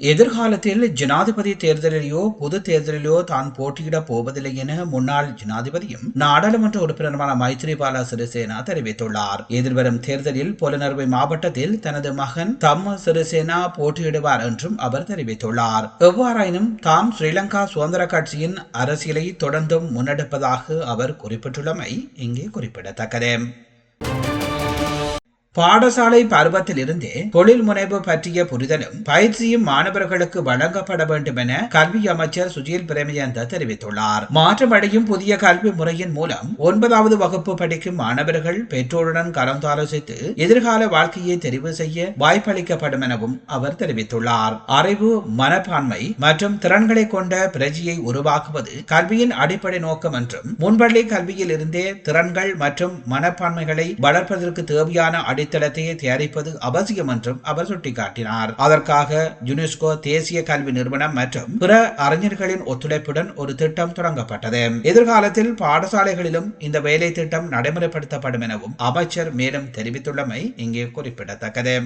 எதிர்காலத்தில் ஜனாதிபதி தேர்தலிலோ பொது தேர்தலிலோ தான் போட்டியிடப் போவதில்லை என முன்னாள் ஜனாதிபதியும் நாடாளுமன்ற உறுப்பினருமான மைத்ரிபால சிறிசேனா தெரிவித்துள்ளார். எதிர்வரும் தேர்தலில் புலனறுவை மாவட்டத்தில் தனது மகன் தம்ம சிறிசேனா போட்டியிடுவார் என்றும் அவர் தெரிவித்துள்ளார். எவ்வாறாயினும் தாம் ஸ்ரீலங்கா சுதந்திர கட்சியின் அரசியலை தொடர்ந்தும் முன்னெடுப்பதாக அவர் குறிப்பிட்டுள்ளமை இங்கே குறிப்பிடத்தக்கது. பாடசாலை பருவத்தில் இருந்தே தொழில் முனைவு பற்றிய புரிதலும் பயிற்சியும் மாணவர்களுக்கு வழங்கப்பட வேண்டும் என கல்வி அமைச்சர் சுஜீல் பிரேமஜந்த தெரிவித்துள்ளார். மாற்றமடையும் புதிய கல்வி முறையின் மூலம் ஒன்பதாவது வகுப்பு படிக்கும் மாணவர்கள் பெற்றோருடன் கலந்தாலோசித்து எதிர்கால வாழ்க்கையை தெரிவு செய்ய வாய்ப்பளிக்கப்படும் எனவும் அவர் தெரிவித்துள்ளார். அறிவு மனப்பான்மை மற்றும் திறன்களை கொண்ட பிரஜையை உருவாக்குவது கல்வியின் அடிப்படை நோக்கம் என்றும் முன்பள்ளி கல்வியில் இருந்தே திறன்கள் மற்றும் மனப்பான்மைகளை வளர்ப்பதற்கு தேவையான அடி அடித்தளத்தையே தயாரிப்பது அவசியம் என்றும் அவர் சுட்டிக்காட்டினார். அதற்காக யுனெஸ்கோ தேசிய கல்வி நிறுவனம் மற்றும் பிற அறிஞர்களின் ஒத்துழைப்புடன் ஒரு திட்டம் தொடங்கப்பட்டது. எதிர்காலத்தில் பாடசாலைகளிலும் இந்த வேலை திட்டம் நடைமுறைப்படுத்தப்படும் எனவும் அமைச்சர் மேலும் தெரிவித்துள்ளமை இங்கே குறிப்பிடத்தக்கது.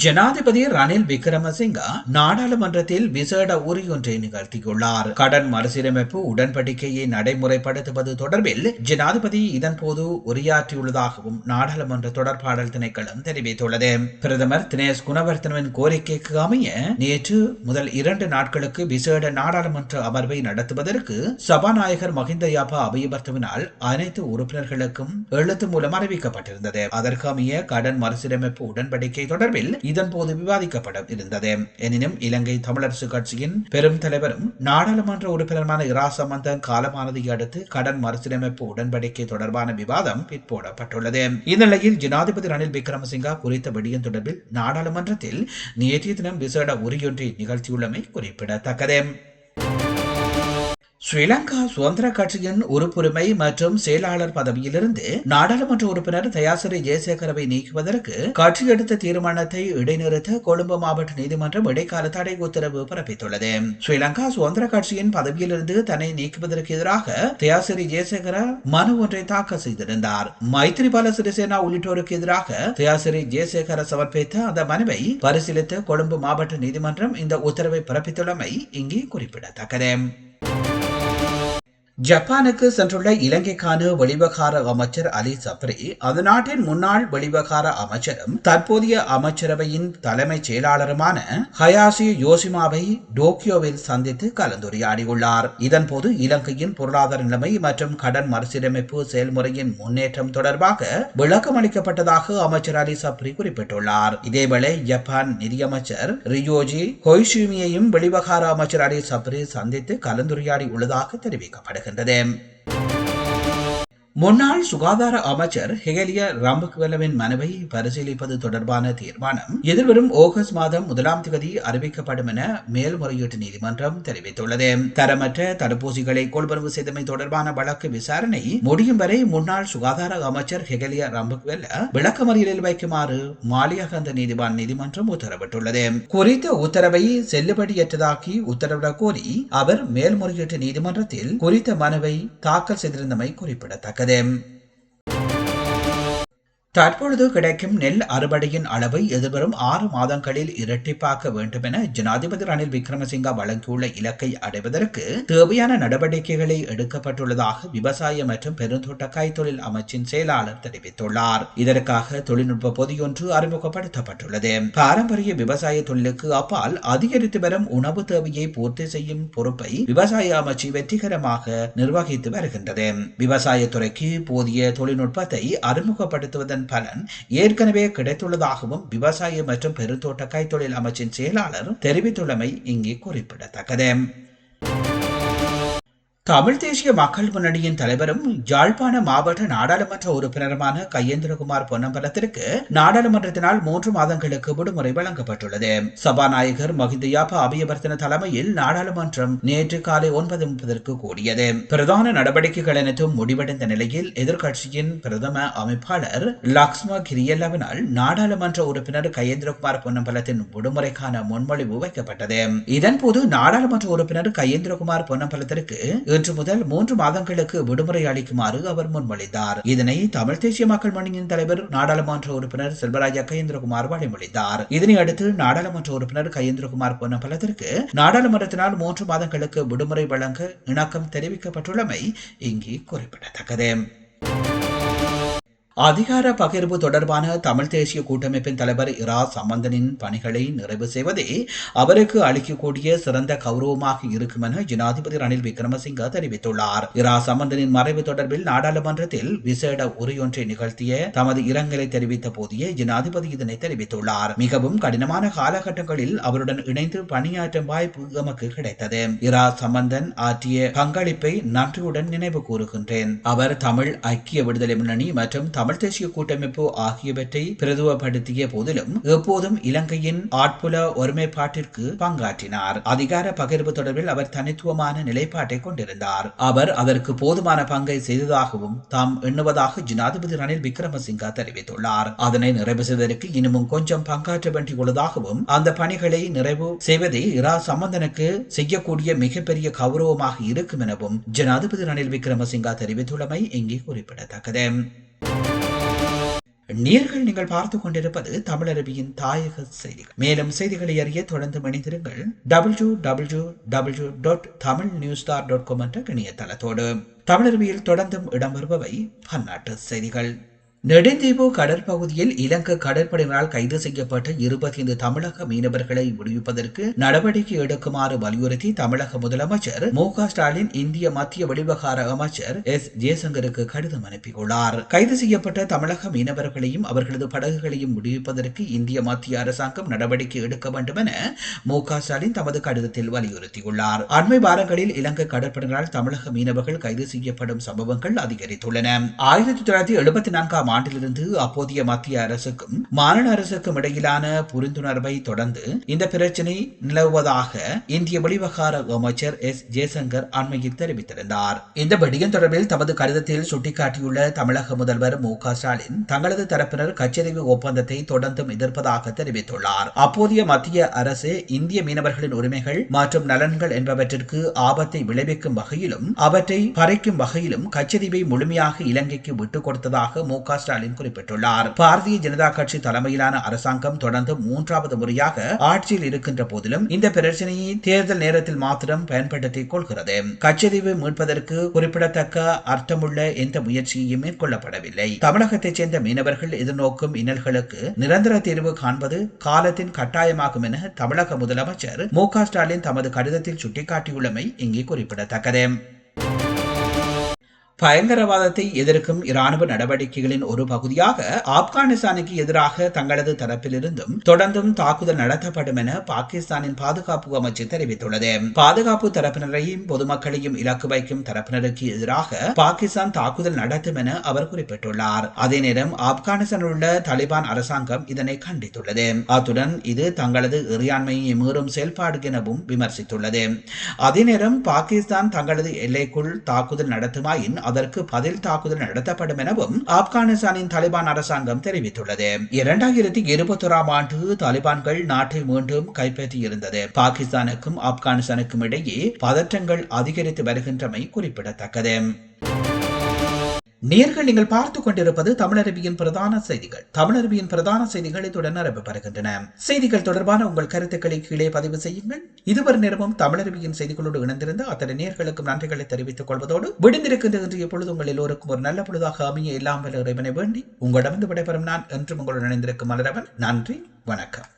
ஜனாதிபதி ரணில் விக்ரமசிங்கா நாடாளுமன்றத்தில் விசேட உரையொன்றை நிகழ்த்தியுள்ளார். கடன் மறுசீரமைப்பு உடன்படிக்கையை நடைமுறைப்படுத்துவது தொடர்பில் ஜனாதிபதி இதன்போது உரையாற்றியுள்ளதாகவும் நாடாளுமன்ற தொடர்பாடல் திணைக்களம் தெரிவித்துள்ளது. பிரதமர் தினேஷ் குணவர்த்தனவின் கோரிக்கைக்கு அமைய நேற்று முதல் இரண்டு நாட்களுக்கு விசேட நாடாளுமன்ற அமர்வை நடத்துவதற்கு சபாநாயகர் மஹிந்த யாபா அபயவர்த்தவினால் அனைத்து உறுப்பினர்களுக்கும் எழுத்து மூலம் அறிவிக்கப்பட்டிருந்தது. அதற்கு அமைய கடன் மறுசீரமைப்பு உடன்படிக்கை தொடர்பில் இதன்போது விவாதிக்கப்பட இருந்தது. எனினும் இலங்கை தமிழரசு கட்சியின் பெரும் தலைவரும் நாடாளுமன்ற உறுப்பினருமான இரா சம்பந்தன் காலமானதை அடுத்து கடன் மறுசீரமைப்பு உடன்படிக்கை தொடர்பான விவாதம் பிற்போடப்பட்டுள்ளது. இந்நிலையில் ஜனாதிபதி ரணில் விக்ரமசிங்கா குறித்த விடயம் தொடர்பில் நாடாளுமன்றத்தில் நேற்றைய தினம் விசேட உரியொன்றை நிகழ்த்தியுள்ளமை குறிப்பிடத்தக்கது. ஸ்ரீலங்கா சுதந்திர கட்சியின் உறுப்புரிமை மற்றும் செயலாளர் பதவியிலிருந்து நாடாளுமன்ற உறுப்பினர் தயாசிரி ஜெயசேகரவை நீக்குவதற்கு கட்சி எடுத்த தீர்மானத்தை இடைநிறுத்த கொழும்பு மாவட்ட நீதிமன்றம் இடைக்கால தடை உத்தரவு பிறப்பித்துள்ளது. ஸ்ரீலங்கா சுதந்திர கட்சியின் பதவியிலிருந்து தன்னை நீக்குவதற்கு எதிராக தயாசிரி ஜெயசேகர மனு ஒன்றை தாக்கல் செய்திருந்தார். மைத்ரிபால சிறிசேனா உள்ளிட்டோருக்கு எதிராக தயாசிரி ஜெயசேகர சமர்ப்பித்த அந்த மனுவை பரிசீலித்த கொழும்பு மாவட்ட நீதிமன்றம் இந்த உத்தரவை பிறப்பித்துள்ளமை இங்கே குறிப்பிடத்தக்கது. ஜப்பானுக்கு சென்றுள்ள இலங்கைக்கான வெளிவகார அமைச்சர் அலி சப்ரி அந்த நாட்டின் முன்னாள் வெளிவகார அமைச்சரும் தற்போதைய அமைச்சரவையின் தலைமைச் செயலாளருமான ஹயாசி யோசிமாவை டோக்கியோவில் சந்தித்து கலந்துரையாடியுள்ளார். இதன்போது இலங்கையின் பொருளாதார நிலைமை மற்றும் கடன் மறுசீரமைப்பு செயல்முறையின் முன்னேற்றம் தொடர்பாக விளக்கம் அளிக்கப்பட்டதாக அமைச்சர் அலி சப்ரி குறிப்பிட்டுள்ளார். இதேவேளை ஜப்பான் நிதியமைச்சர் ரியோஜி ஹொய்ஷூமியையும் வெளிவகார அமைச்சர் அலி சப்ரி சந்தித்து கலந்துரையாடி உள்ளதாக தெரிவிக்கப்படுகிறது வருகின்றது முன்னாள் சுகாதார அமைச்சர் ஹெகலிய ராம்பக்வெலவின் மனுவை பரிசீலிப்பது தொடர்பான தீர்மானம் எதிர்வரும் ஆகஸ்ட் மாதம் முதலாம் தேதி அறிவிக்கப்படும் என மேல்முறையீட்டு நீதிமன்றம் தெரிவித்துள்ளது. தரமற்ற தடுப்பூசிகளை கொள்வனவு செய்தமை தொடர்பான வழக்கு விசாரணை முடியும் வரை முன்னாள் சுகாதார அமைச்சர் ஹெகலிய ராம்பக்வெல்ல விளக்கமறியலில் வைக்குமாறு மாலியகந்த நீதிவான் நீதிமன்றம் உத்தரவிட்டுள்ளது. குறித்த உத்தரவை செல்லுபடியற்றதாக்கி உத்தரவிடக் கோரி அவர் மேல்முறையீட்டு நீதிமன்றத்தில் குறித்த மனுவை தாக்கல் செய்திருந்தமை குறிப்பிடத்தக்கது. Kadem தற்பொழுது கிடைக்கும் நெல் அறுவடையின் அளவை எதிர்வரும் ஆறு மாதங்களில் இரட்டிப்பாக்க வேண்டும் என ஜனாதிபதி ரணில் விக்ரமசிங்கா வழங்கியுள்ள இலக்கை அடைவதற்கு தேவையான நடவடிக்கைகளை எடுக்கப்பட்டுள்ளதாக விவசாய மற்றும் பெருந்தோட்ட கைத்தொழில் அமைச்சின் செயலாளர் தெரிவித்துள்ளார். இதற்காக தொழில்நுட்ப பொதியொன்று அறிமுகப்படுத்தப்பட்டுள்ளது. பாரம்பரிய விவசாய தொழிலுக்கு அப்பால் அதிகரித்து வரும் உணவு தேவையை பூர்த்தி செய்யும் பொறுப்பை விவசாய அமைச்சு வெற்றிகரமாக நிர்வகித்து வருகின்றது. விவசாயத்துறைக்கு போதிய தொழில்நுட்பத்தை அறிமுகப்படுத்துவதன் அதன் பலன் ஏற்கனவே கிடைத்துள்ளதாகவும் விவசாய மற்றும் பெருந்தோட்ட கைத்தொழில் அமைச்சின் செயலாளர் தெரிவித்துள்ளமை இங்கே குறிப்பிடத்தக்கது. தமிழ் தேசிய மக்கள் முன்னணியின் தலைவரும் யாழ்ப்பாண மாவட்ட நாடாளுமன்ற உறுப்பினருமான கையேந்திரகுமார் பொன்னம்பலத்திற்கு நாடாளுமன்றத்தினால் மூன்று மாதங்களுக்கு விடுமுறை வழங்கப்பட்டுள்ளது. சபாநாயகர் மகிந்தயாப்ப அபியவர்த்தன தலைமையில் நாடாளுமன்றம் நேற்று காலை ஒன்பது முப்பதற்கு கூடியது. பிரதான நடவடிக்கைகள் அனைத்தும் முடிவடைந்த நிலையில் எதிர்க்கட்சியின் பிரதம அமைப்பாளர் லக்ஷ்ம கிரியல்லவினால் நாடாளுமன்ற உறுப்பினர் கையேந்திரகுமார் பொன்னம்பலத்தின் விடுமுறைக்கான முன்மொழிவு வைக்கப்பட்டது. இதன்போது நாடாளுமன்ற உறுப்பினர் கையேந்திரகுமார் பொன்னம்பலத்திற்கு இன்று முதல் மூன்று மாதங்களுக்கு விடுமுறை அளிக்குமாறு அவர் முன்மொழிந்தார். இதனை தமிழ் தேசிய மக்கள் மணியின் தலைவர் நாடாளுமன்ற உறுப்பினர் செல்வராஜா கயேந்திரகுமார் வழிமொழிந்தார். இதனை அடுத்து நாடாளுமன்ற உறுப்பினர் கயேந்திரகுமார் பொன்னம்பலத்திற்கு நாடாளுமன்றத்தினால் மூன்று மாதங்களுக்கு விடுமுறை வழங்க இணக்கம் தெரிவிக்கப்பட்டுள்ளமை இங்கே குறிப்பிடத்தக்கது. அதிகார பகிர்வு தொடர்பான தமிழ் தேசிய கூட்டமைப்பின் தலைவர் இரா சம்பந்தனின் பணிகளை நிறைவு செய்வதே அவருக்கு அளிக்கக்கூடிய சிறந்த கௌரவமாக இருக்கும் என ஜனாதிபதி ரணில் விக்ரமசிங்க தெரிவித்துள்ளார். இரா சம்பந்தனின் மறைவு தொடர்பில் நாடாளுமன்றத்தில் விசேட உரையொன்றை நிகழ்த்திய தமது இரங்கலை தெரிவித்த போதிய ஜனாதிபதி இதனை தெரிவித்துள்ளார். மிகவும் கடினமான காலகட்டங்களில் அவருடன் இணைந்து பணியாற்றும் வாய்ப்பு எமக்கு கிடைத்தது. இரா சம்பந்தன் ஆற்றிய பங்களிப்பை நன்றியுடன் நினைவு கூறுகின்றேன். அவர் தமிழ் ஐக்கிய விடுதலை முன்னணி மற்றும் தமிழ் தேசிய கூட்டமைப்பு ஆகியவற்றை பிரதுவப்படுத்திய போதிலும் எப்போதும் இலங்கையின் ஆட்புல ஒருமைப்பாட்டிற்கு பங்காற்றினார். அதிகார பகிர்வு தொடர்பில் அவர் தனித்துவமான நிலைப்பாட்டை கொண்டிருந்தார். அவர் அதற்கு போதுமான பங்கை செய்ததாகவும் தாம் எண்ணுவதாக ஜனாதிபதி ரணில் விக்ரமசிங்கா தெரிவித்துள்ளார். அதனை நிறைவு செய்வதற்கு இன்னமும் கொஞ்சம் பங்காற்ற வேண்டியுள்ளதாகவும் அந்த பணிகளை நிறைவு செய்வதே இரா சம்பந்தனுக்கு செய்யக்கூடிய மிகப்பெரிய கௌரவமாக இருக்கும் எனவும் ஜனாதிபதி ரணில் விக்ரமசிங்கா தெரிவித்துள்ளமை இங்கே குறிப்பிடத்தக்கது. நேர்கள் நீங்கள் பார்த்து கொண்டிருப்பது தமிழருவியின் தாயக செய்திகள். மேலும் செய்திகளை அறிய தொடர்ந்து மணிந்திருங்கள் W W W dot Tamil news dot com என்ற இணையதளத்தோடு. தமிழருவியில் தொடர்ந்தும் இடம்பெறுபவை பன்னாட்டு செய்திகள். நெடுந்தீவு கடற்பகுதியில் இலங்கை கடற்படையினரால் கைது செய்யப்பட்ட இருபத்தி ஐந்து தமிழக மீனவர்களை விடுவிப்பதற்கு நடவடிக்கை எடுக்குமாறு வலியுறுத்தி தமிழக முதலமைச்சர் மு ஸ்டாலின் இந்திய மத்திய வெளிவகார அமைச்சர் எஸ் ஜெயசங்கருக்கு கடிதம் அனுப்பியுள்ளார். கைது செய்யப்பட்ட தமிழக மீனவர்களையும் அவர்களது படகுகளையும் விடுவிப்பதற்கு இந்திய மத்திய அரசாங்கம் நடவடிக்கை எடுக்க வேண்டும் என மு ஸ்டாலின் தமது கடிதத்தில் வலியுறுத்தியுள்ளார். அண்மை வாரங்களில் இலங்கை கடற்படையினரால் தமிழக மீனவர்கள் கைது செய்யப்படும் சம்பவங்கள் அதிகரித்துள்ளன. ஆயிரத்தி தொள்ளாயிரத்தி எழுபத்தி நான்காம் ஆண்டிலிருந்து அப்போதைய மத்திய அரசுக்கும் மாநில அரசுக்கும் இடையிலான புரிந்துணர்வை தொடர்ந்து இந்த பிரச்சினை நிலவுவதாக இந்திய வெளிவகார அமைச்சர் எஸ். ஜெய்சங்கர் அண்மையில் தெரிவித்திருந்தார். இந்த விடயம் தொடர்பில் தமது கடிதத்தில் சுட்டிக்காட்டியுள்ள தமிழக முதல்வர் மு. ஸ்டாலின் தங்களது தரப்பினர் கச்சரிவு ஒப்பந்தத்தை தொடர்ந்தும் எதிர்ப்பதாக தெரிவித்துள்ளார். அப்போதைய மத்திய அரசு இந்திய மீனவர்களின் உரிமைகள் மற்றும் நலன்கள் என்பவற்றிற்கு ஆபத்தை விளைவிக்கும் வகையிலும் அவற்றை பறைக்கும் வகையிலும் கச்சரிவை முழுமையாக இலங்கைக்கு விட்டுக் கொடுத்ததாக மு. ஸ்டாலின் குறிப்பிட்டுள்ளார். பாரதிய ஜனதா கட்சி தலைமையிலான அரசாங்கம் தொடர்ந்து மூன்றாவது முறையாக ஆட்சியில் இருக்கின்ற போதிலும் இந்த பிரச்சனையை தேர்தல் நேரத்தில் மாத்திரம் பயன்படுத்திக் கொள்கிறது. கச்சதீவு மீட்பதற்கு குறிப்பிடத்தக்க அர்த்தமுள்ள எந்த முயற்சியையும் மேற்கொள்ளப்படவில்லை. தமிழகத்தைச் சேர்ந்த மீனவர்கள் எதிர்நோக்கும் இன்னல்களுக்கு நிரந்தர தீர்வு காண்பது காலத்தின் கட்டாயமாகும் என தமிழக முதலமைச்சர் மு ஸ்டாலின் தமது கடிதத்தில் சுட்டிக்காட்டியுள்ளமை இங்கே குறிப்பிடத்தக்கது. பயங்கரவாதத்தை எதிர்க்கும் இராணுவ நடவடிக்கைகளின் ஒரு பகுதியாக ஆப்கானிஸ்தானுக்கு எதிராக தங்களது தரப்பிலிருந்தும் தொடர்ந்தும் தாக்குதல் நடத்தப்படும் என பாகிஸ்தானின் பாதுகாப்பு அமைச்சு தெரிவித்துள்ளது. பாதுகாப்பு தரப்பினரையும் பொதுமக்களையும் இலக்கு வைக்கும் தரப்பினருக்கு எதிராக பாகிஸ்தான் தாக்குதல் நடத்தும் என அவர் குறிப்பிட்டுள்ளார். அதே நேரம் ஆப்கானிஸ்தானில் உள்ள தாலிபான் அரசாங்கம் இதனை கண்டித்துள்ளது. அத்துடன் இது தங்களது இறையாண்மையை மீறும் செயல்பாடு எனவும் விமர்சித்துள்ளது. அதே நேரம் பாகிஸ்தான் தங்களது எல்லைக்குள் தாக்குதல் நடத்துமாயின் அதற்கு பதில் தாக்குதல் நடத்தப்படும் எனவும் ஆப்கானிஸ்தானின் தாலிபான் அரசாங்கம் தெரிவித்துள்ளது. இரண்டாயிரத்தி இருபத்தோராம் ஆண்டு தாலிபான்கள் நாட்டை மீண்டும் கைப்பற்றியிருந்தது. பாகிஸ்தானுக்கும் ஆப்கானிஸ்தானுக்கும் இடையே பதற்றங்கள் அதிகரித்து வருகின்றமை குறிப்பிடத்தக்கது. நேர்கள் நீங்கள் பார்த்து கொண்டிருப்பது தமிழருவியின் பிரதான செய்திகள். தமிழருவியின் பிரதான செய்திகள் இத்துடன் நிரப்பப்படுகின்றன செய்திகள் தொடர்பான உங்கள் கருத்துக்களை கீழே பதிவு செய்யுங்கள். இதுவரை நேரமும் தமிழருவியின் செய்திகளோடு இணைந்திருந்த அத்தனை நேர்களுக்கும் நன்றிகளை தெரிவித்துக் கொள்வதோடு விடுந்திருக்கின்ற இன்றைய பொழுது உங்கள் எல்லோருக்கும் ஒரு நல்ல பொழுதாக அமைய இல்லாமல் இறைவனை வேண்டி உங்களிடமிருந்து விடைபெறும் நான் என்றும் உங்களுடன் இணைந்திருக்கும் மலரவன். நன்றி வணக்கம்.